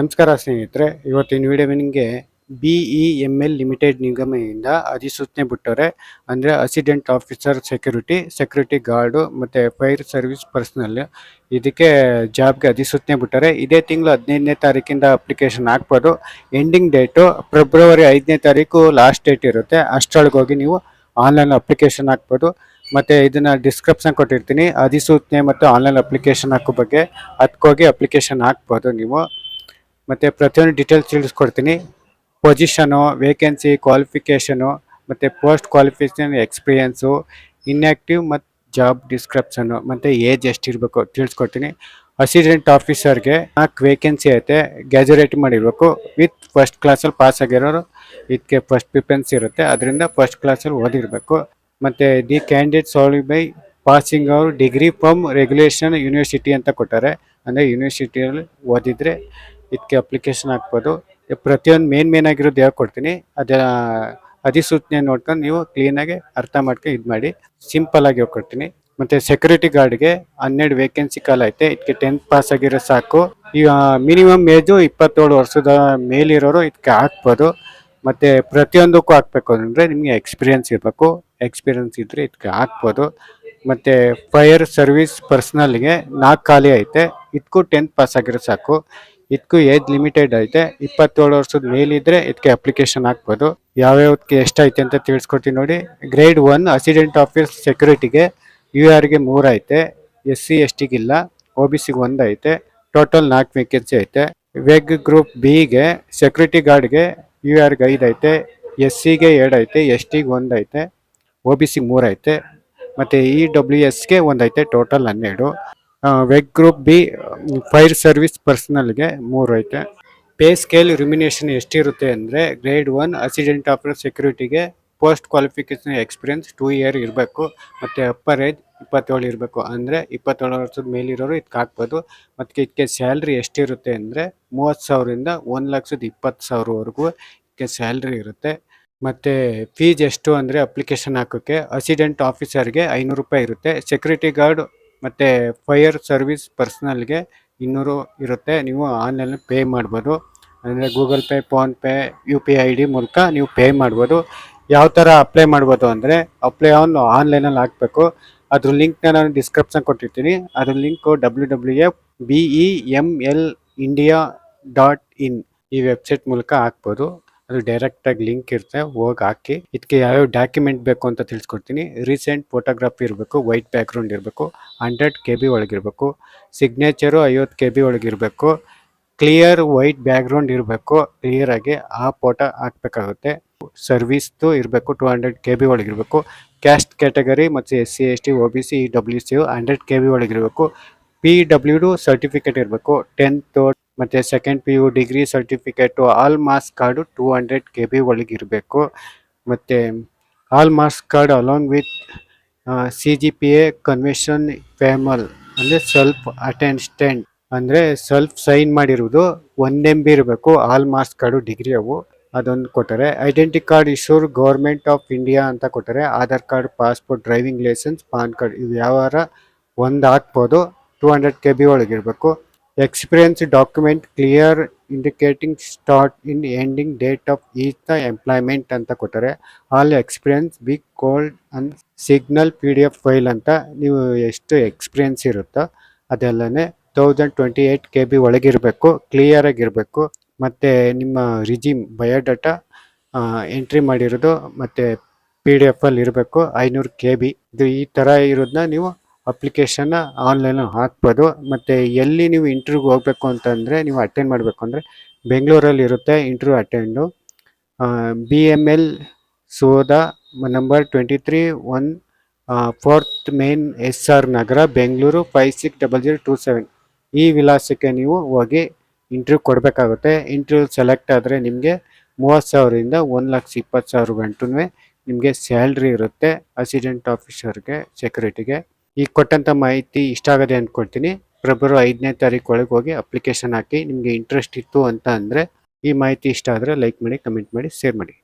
ನಮಸ್ಕಾರ ಸ್ನೇಹಿತರೆ, ಇವತ್ತಿನ ವಿಡಿಯೋ ನಿಮಗೆ B E M L limited ನಿಗಮದಿಂದ ಅಧಿಸೂಚನೆ ಬಿಟ್ಟವ್ರೆ, ಅಂದರೆ assistant officer security security guard ಮತ್ತು ಫೈರ್ ಸರ್ವಿಸ್ ಪರ್ಸನಲ್ ಇದಕ್ಕೆ ಜಾಬ್ಗೆ ಅಧಿಸೂಚನೆ ಬಿಟ್ಟರೆ ಇದೇ ತಿಂಗಳು ಹದಿನೈದನೇ ತಾರೀಕಿಂದ ಅಪ್ಲಿಕೇಶನ್ ಹಾಕ್ಬೋದು ಎಂಡಿಂಗ್ ಡೇಟು ಫೆಬ್ರವರಿ ಐದನೇ ತಾರೀಕು ಲಾಸ್ಟ್ ಡೇಟ್ ಇರುತ್ತೆ. ಅಷ್ಟರೊಳಗೆ ಹೋಗಿ ನೀವು ಆನ್ಲೈನ್ ಅಪ್ಲಿಕೇಶನ್ ಹಾಕ್ಬೋದು. ಮತ್ತು ಇದನ್ನು ಡಿಸ್ಕ್ರಿಪ್ಷನ್ ಕೊಟ್ಟಿರ್ತೀನಿ. ಅಧಿಸೂಚನೆ ಮತ್ತು ಆನ್ಲೈನ್ ಅಪ್ಲಿಕೇಶನ್ ಹಾಕೋ ಬಗ್ಗೆ ಅದಕ್ಕೋಗಿ ಅಪ್ಲಿಕೇಶನ್ ಹಾಕ್ಬೋದು ನೀವು. ಮತ್ತು ಪ್ರತಿಯೊಂದು ಡೀಟೇಲ್ಸ್ ತಿಳಿಸ್ಕೊಡ್ತೀನಿ. ಪೊಸಿಷನು ವೇಕೆನ್ಸಿ ಕ್ವಾಲಿಫಿಕೇಷನು ಮತ್ತು ಪೋಸ್ಟ್ ಕ್ವಾಲಿಫಿಕೇಷನ್ ಎಕ್ಸ್ಪೀರಿಯೆನ್ಸು ಇನ್ಯಾಕ್ಟಿವ್ ಮತ್ತು ಜಾಬ್ ಡಿಸ್ಕ್ರಿಪ್ಷನು ಮತ್ತು ಏಜ್ ಎಷ್ಟಿರಬೇಕು ತಿಳಿಸ್ಕೊಡ್ತೀನಿ. ಅಸಿಸ್ಟೆಂಟ್ ಆಫೀಸರ್ಗೆ ನಾಲ್ಕು ವೇಕೆನ್ಸಿ ಐತೆ ಗ್ಯಾಜುರೇಟ್ ಮಾಡಿರಬೇಕು. ವಿತ್ ಫಸ್ಟ್ ಕ್ಲಾಸಲ್ಲಿ ಪಾಸ್ ಆಗಿರೋರು ಇದಕ್ಕೆ ಫಸ್ಟ್ ಪ್ರಿಫರೆನ್ಸ್ ಇರುತ್ತೆ. ಅದರಿಂದ ಫಸ್ಟ್ ಕ್ಲಾಸಲ್ಲಿ ಓದಿರಬೇಕು. ಮತ್ತು the candidate solve by passing ಅವರು ಡಿಗ್ರಿ ಫ್ರಮ್ ರೆಗ್ಯುಲೇಷನ್ ಯೂನಿವರ್ಸಿಟಿ ಅಂತ ಕೊಟ್ಟಾರೆ. ಅಂದರೆ ಯೂನಿವರ್ಸಿಟಿಯಲ್ಲಿ ಓದಿದರೆ ಇದಕ್ಕೆ ಅಪ್ಲಿಕೇಶನ್ ಹಾಕ್ಬೋದು. ಪ್ರತಿಯೊಂದು ಮೇನ್ ಮೇನ್ ಆಗಿರೋದು ಹೇಳ್ಕೊಡ್ತೀನಿ ಕೊಡ್ತೀನಿ? ಅದ, ಅಧಿಸೂಚನೆ ನೋಡ್ಕೊಂಡು ನೀವು ಕ್ಲೀನಾಗಿ ಅರ್ಥ ಮಾಡ್ಕೊಂಡು ಇದು ಮಾಡಿ. ಸಿಂಪಲ್ ಆಗಿ ಹೋಗ್ಕೊಡ್ತೀನಿ ಮತ್ತೆ ಸೆಕ್ಯೂರಿಟಿ ಗಾರ್ಡ್ಗೆ ಹನ್ನೆರಡು ವೇಕೆನ್ಸಿ ಕಾಲ ಐತೆ. ಇದಕ್ಕೆ ಟೆಂತ್ ಪಾಸ್ ಆಗಿರೋ ಸಾಕು. ಈಗ ಮಿನಿಮಮ್ ಏಜು ಇಪ್ಪತ್ತೇಳು ವರ್ಷದ ಮೇಲಿರೋರು ಇದಕ್ಕೆ ಹಾಕ್ಬೋದು. ಮತ್ತೆ ಪ್ರತಿಯೊಂದಕ್ಕೂ ಹಾಕ್ಬೇಕು ಅಂದರೆ ನಿಮಗೆ ಎಕ್ಸ್ಪೀರಿಯನ್ಸ್ ಇರಬೇಕು. ಎಕ್ಸ್ಪೀರಿಯನ್ಸ್ ಇದ್ದರೆ ಇದಕ್ಕೆ ಹಾಕ್ಬೋದು. ಮತ್ತು ಫೈರ್ ಸರ್ವಿಸ್ ಪರ್ಸ್ನಲ್ಗೆ ನಾಲ್ಕು ಖಾಲಿ ಐತೆ. ಇದಕ್ಕೂ ಟೆಂತ್ ಪಾಸ್ ಆಗಿರೋ ಸಾಕು. ಇದಕ್ಕೂ ಏಜ್ ಲಿಮಿಟೆಡ್ ಐತೆ. ಇಪ್ಪತ್ತೇಳು ವರ್ಷದ ಮೇಲಿದ್ರೆ ಇದಕ್ಕೆ ಅಪ್ಲಿಕೇಶನ್ ಹಾಕ್ಬೋದು. ಯಾವ್ಯಾವಕ್ಕೆ ಎಷ್ಟೈತೆ ಅಂತ ತಿಳಿಸ್ಕೊಡ್ತೀನಿ ನೋಡಿ. ಗ್ರೇಡ್ ಒನ್ ಅಸಿಡೆಂಟ್ ಆಫೀಸ್ ಸೆಕ್ಯೂರಿಟಿಗೆ ಯು ಆರ್ಗೆ ಮೂರು ಐತೆ. ಎಸ್ ಸಿ ಎಸ್ ಟಿಗಿಲ್ಲ ಒ ಬಿ ಸಿಗೆ ಒಂದು ಐತೆ. ಟೋಟಲ್ ನಾಲ್ಕು ವೇಕೆನ್ಸಿ ಐತೆ. ವೆಗ್ ಗ್ರೂಪ್ ಬಿಗೆ ಸೆಕ್ಯೂರಿಟಿ ಗಾರ್ಡ್ಗೆ ಯು ಆರ್ಗೆ ಐದು ಐತೆ. ಎಸ್ ಸಿಗೆ ಎರಡು ಐತೆ. ಎಸ್ ಟಿಗೆ ಒಂದು ಐತೆ. ಒ ಬಿ ಸಿಗೆ ಮೂರು ಐತೆ. ಮತ್ತು ಇ ಡಬ್ಲ್ಯೂ ಎಸ್ಗೆ ಒಂದು ಐತೆ. ಟೋಟಲ್ ಹನ್ನೆರಡು. ವೆಗ್ ಗ್ರೂಪ್ ಬಿ ಫೈರ್ ಸರ್ವಿಸ್ ಪರ್ಸ್ನಲ್ಗೆ ಮೂರು ಐತೆ. ಪೇ ಸ್ಕೇಲ್ ರಿಮಿನೇಷನ್ ಎಷ್ಟಿರುತ್ತೆ ಅಂದರೆ grade one ಅಸಿಡೆಂಟ್ officer ಸೆಕ್ಯೂರಿಟಿಗೆ post qualification experience two year ಇರಬೇಕು. ಮತ್ತು ಅಪ್ಪರ್ ಏಜ್ ಇಪ್ಪತ್ತೇಳು ಇರಬೇಕು. ಅಂದರೆ ಇಪ್ಪತ್ತೇಳು ವರ್ಷದ ಮೇಲಿರೋರು ಇದಕ್ಕೆ ಹಾಕ್ಬೋದು. ಮತ್ತು ಇದಕ್ಕೆ ಸ್ಯಾಲ್ರಿ ಎಷ್ಟಿರುತ್ತೆ ಅಂದರೆ ಮೂವತ್ತು ಸಾವಿರದಿಂದ ಒಂದು ಲಕ್ಷದ ಇಪ್ಪತ್ತು ಸಾವಿರವರೆಗೂ ಇದಕ್ಕೆ ಸ್ಯಾಲ್ರಿ ಇರುತ್ತೆ. ಮತ್ತು ಫೀಸ್ ಎಷ್ಟು ಅಂದರೆ ಅಪ್ಲಿಕೇಶನ್ ಹಾಕೋಕ್ಕೆ ಅಸಿಡೆಂಟ್ ಆಫೀಸರ್ಗೆ ಐನೂರು ರೂಪಾಯಿ ಇರುತ್ತೆ. ಸೆಕ್ಯೂರಿಟಿ ಗಾರ್ಡ್ ಮತ್ತು ಫೈರ್ ಸರ್ವಿಸ್ ಪರ್ಸ್ನಲ್ಗೆ ಇನ್ನೂರು ಇರುತ್ತೆ. ನೀವು ಆನ್ಲೈನಲ್ಲಿ ಪೇ ಮಾಡ್ಬೋದು. ಅಂದರೆ Google pay PhonePe U P I D ಮೂಲಕ ನೀವು ಪೇ ಮಾಡ್ಬೋದು. ಯಾವ ಥರ ಅಪ್ಲೈ ಮಾಡ್ಬೋದು ಅಂದರೆ ಅಪ್ಲೈ ಆನ್ ಆನ್ಲೈನಲ್ಲಿ ಹಾಕಬೇಕು. ಅದ್ರ ಲಿಂಕ್ನ ನಾನು ಡಿಸ್ಕ್ರಿಪ್ಷನ್ ಕೊಟ್ಟಿರ್ತೀನಿ. ಅದ್ರ link W W F B E M L India dot in ಈ ವೆಬ್ಸೈಟ್ ಮೂಲಕ ಹಾಕ್ಬೋದು. ಅದು ಡೈರೆಕ್ಟಾಗಿ ಲಿಂಕ್ ಇರುತ್ತೆ, ಹೋಗಿ ಹಾಕಿ. ಇದಕ್ಕೆ ಯಾವ್ಯಾವ ಡಾಕ್ಯುಮೆಂಟ್ ಬೇಕು ಅಂತ ತಿಳಿಸ್ಕೊಡ್ತೀನಿ. ರೀಸೆಂಟ್ ಫೋಟೋಗ್ರಾಫಿ ಇರಬೇಕು ವೈಟ್ ಬ್ಯಾಕ್ಗ್ರೌಂಡ್ ಇರಬೇಕು ಹಂಡ್ರೆಡ್ ಕೆ ಬಿ ಒಳಗಿರಬೇಕು ಸಿಗ್ನೇಚರು ಐವತ್ತು ಕೆ ಬಿ ಒಳಗಿರಬೇಕು ಕ್ಲಿಯರ್ ವೈಟ್ ಬ್ಯಾಕ್ಗ್ರೌಂಡ್ ಇರಬೇಕು ಕ್ಲಿಯರ್ ಆಗಿ ಆ ಫೋಟೋ ಹಾಕ್ಬೇಕಾಗುತ್ತೆ. ಸರ್ವಿಸ್ದು ಇರಬೇಕು ಟು ಹಂಡ್ರೆಡ್ ಕೆ ಬಿ ಒಳಗಿರಬೇಕು ಕ್ಯಾಸ್ಟ್ ಕ್ಯಾಟಗರಿ ಮತ್ತು S C S T O B C W C hundred K B ಒಳಗಿರಬೇಕು P W D certificate ಇರಬೇಕು ಟೆಂತ್ ಮತ್ತು second P U degree certificate all marks card two hundred K B ಒಳಗಿರಬೇಕು ಮತ್ತು all marks card along with C G P A conversion formula ಅಂದರೆ self ಅಟೆಂಡ್ಸ್ಟೆಂಟ್ ಅಂದರೆ self sign ಮಾಡಿರುವುದು one M B ಇರಬೇಕು. All marks card degree ಅವು. ಅದೊಂದು ಕೊಟ್ಟರೆ identity card issued government of India ಅಂತ ಕೊಟ್ಟರೆ Aadhaar card passport driving licence PAN card ಇವು ಯಾವಾರ ಒಂದು ಹಾಕ್ಬೋದು. ಟೂ ಹಂಡ್ರೆಡ್ ಕೆ ಬಿ ಒಳಗಿರಬೇಕು experience document clear indicating start in ending date of each the employment ಅಂತ ಕೊಟ್ಟರೆ all experience big cold and signal P D F file ಅಂತ ನೀವು ಎಷ್ಟು ಎಕ್ಸ್ಪೀರಿಯನ್ಸ್ ಇರುತ್ತೋ ಅದೆಲ್ಲನೇ thousand twenty eight K B ಒಳಗಿರಬೇಕು clear ಆಗಿರಬೇಕು ಮತ್ತು ನಿಮ್ಮ ರಿಜಿಮ್ ಬಯೋಡಾಟಾ ಎಂಟ್ರಿ ಮಾಡಿರೋದು ಮತ್ತು ಪಿ ಡಿ ಎಫಲ್ಲಿ ಇರಬೇಕು, ಐನೂರು ಕೆ ಬಿ ಇದು ಈ ಥರ ಇರೋದನ್ನ ನೀವು ಅಪ್ಲಿಕೇಶನ್ನ ಆನ್ಲೈನಲ್ಲಿ ಹಾಕ್ಬೋದು. ಮತ್ತು ಎಲ್ಲಿ ನೀವು ಇಂಟರ್ವ್ಯೂಗೆ ಹೋಗಬೇಕು ಅಂತಂದರೆ ನೀವು ಅಟೆಂಡ್ ಮಾಡಬೇಕು ಅಂದರೆ ಬೆಂಗಳೂರಲ್ಲಿ ಇರುತ್ತೆ interview attend B M L Soudha number twenty three one fourth main S R Nagar, Bengaluru five six double zero two seven ಈ ವಿಳಾಸಕ್ಕೆ ನೀವು ಹೋಗಿ ಇಂಟರ್ವ್ಯೂ ಕೊಡಬೇಕಾಗುತ್ತೆ. ಇಂಟರ್ವ್ಯೂ ಸೆಲೆಕ್ಟ್ ಆದರೆ ನಿಮಗೆ ಮೂವತ್ತು ಸಾವಿರದಿಂದ ಒಂದು ಲಕ್ಷ ಇಪ್ಪತ್ತು ಸಾವಿರ ಗಂಟು ನಿಮಗೆ ಸ್ಯಾಲ್ರಿ ಇರುತ್ತೆ. ಅಸಿಡೆಂಟ್ ಆಫೀಸರ್ಗೆ ಸೆಕ್ಯೂರಿಟಿಗೆ ಈಗ ಕೊಟ್ಟಂಥ ಮಾಹಿತಿ ಇಷ್ಟ ಆಗದೆ ಅಂದ್ಕೊಳ್ತೀನಿ. ಫೆಬ್ರವರಿ ಐದನೇ ತಾರೀಕು ಒಳಗೆ ಹೋಗಿ ಅಪ್ಲಿಕೇಶನ್ ಹಾಕಿ ನಿಮಗೆ ಇಂಟ್ರೆಸ್ಟ್ ಇತ್ತು ಅಂತ ಅಂದರೆ ಈ ಮಾಹಿತಿ ಇಷ್ಟ ಆದರೆ ಲೈಕ್ ಮಾಡಿ ಕಮೆಂಟ್ ಮಾಡಿ ಶೇರ್ ಮಾಡಿ.